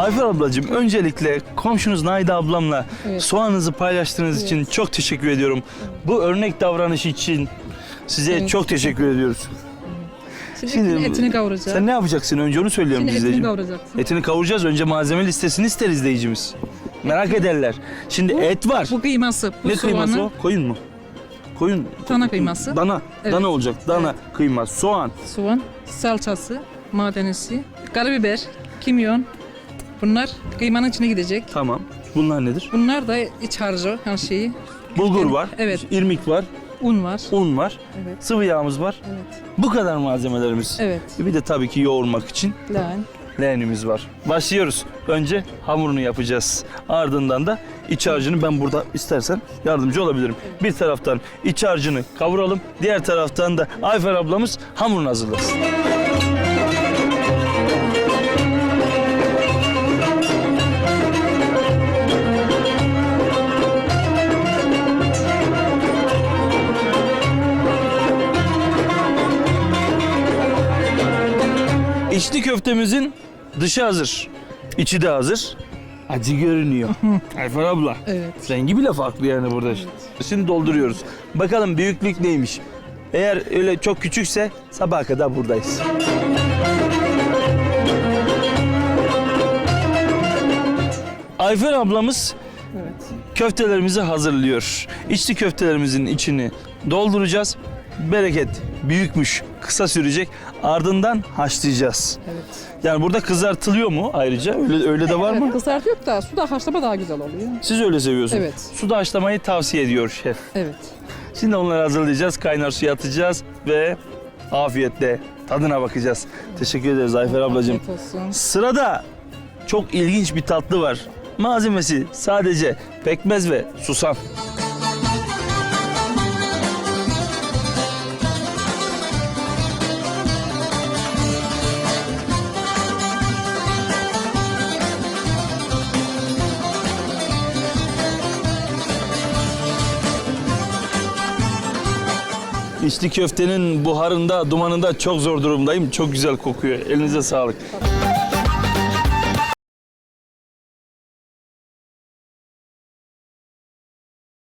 Ayfer ablacığım öncelikle komşunuz Naide ablamla Evet. soğanınızı paylaştığınız için çok teşekkür ediyorum. Bu örnek davranış için size Evet. çok teşekkür ediyoruz. Şimdi, Şimdi- etini, kavuracağız. Sen ne yapacaksın önce onu söylüyorum Şimdi etini izleyicim. kavuracaksın. Etini kavuracağız. Önce malzeme listesini ister izleyicimiz. Merak ederler. Şimdi et var. Bu kıyması, bu ne soğanı, kıyması o? Koyun mu? Koyun. Dana kıyması. Dana. Evet. Dana olacak. Dana kıyma, soğan. soğan, salçası, madenesi, karabiber, kimyon. Bunlar kıymanın içine gidecek. Tamam. Bunlar nedir? Bunlar da iç harcı her şeyi. Bulgur var. Evet. irmik var. Un var. Un var. Evet. Sıvı yağımız var. Evet. Bu kadar malzemelerimiz. Evet. Bir de tabii ki yoğurmak için Lan. leğenimiz var. Başlıyoruz. Önce hamurunu yapacağız. Ardından da iç harcını ben burada istersen yardımcı olabilirim. Bir taraftan iç harcını kavuralım. Diğer taraftan da Ayfer ablamız hamurunu hazırlasın. İçli köftemizin dışı hazır. içi de hazır. Acı görünüyor. Ayfer abla. Evet. Rengi bile farklı yani burada. Şimdi dolduruyoruz. Bakalım büyüklük neymiş. Eğer öyle çok küçükse sabaha kadar buradayız. Ayfer ablamız Evet. köftelerimizi hazırlıyor. İçli köftelerimizin içini dolduracağız. Bereket büyükmüş, kısa sürecek. Ardından haşlayacağız. Evet. Yani burada kızartılıyor mu ayrıca? Öyle öyle de var mı? Kızart yok da suda haşlama daha güzel oluyor. Siz öyle seviyorsunuz. Evet. Suda haşlamayı tavsiye ediyor şef. Evet. Şimdi onları hazırlayacağız. Kaynar suya atacağız ve afiyetle tadına bakacağız. Teşekkür ederiz Ayfer ablacığım. Afiyet olsun. Sırada çok ilginç bir tatlı var. Malzemesi sadece pekmez ve susam. İçli köftenin buharında, dumanında çok zor durumdayım. Çok güzel kokuyor. Elinize sağlık.